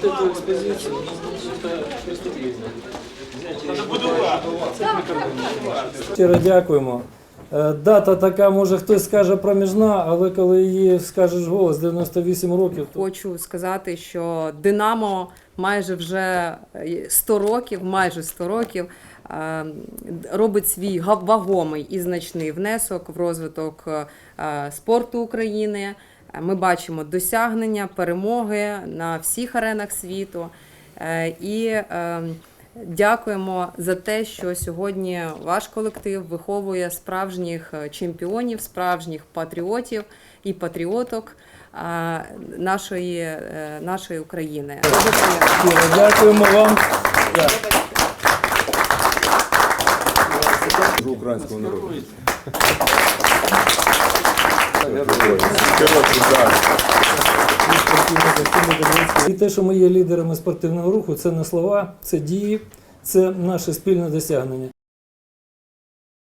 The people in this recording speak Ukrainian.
Вот. Но вот эту экспозицию, ну, это преступление. Щиро дякуємо. Е, Дата така, може хтось скаже проміжна, але коли її скажеш голос 98 років, то Хочу сказати, що Динамо майже вже е, 100 років, майже 100 років е, робить свій га- вагомий і значний внесок в розвиток е, спорту України. Ми бачимо досягнення, перемоги на всіх аренах світу. Е, І е, дякуємо за те, що сьогодні ваш колектив виховує справжніх е, чемпіонів, справжніх патріотів і патріоток е, нашої, нашої України. Дякуємо вам. Українського народу. І те, що ми є лідерами спортивного руху, це не слова, це дії, це наше спільне досягнення.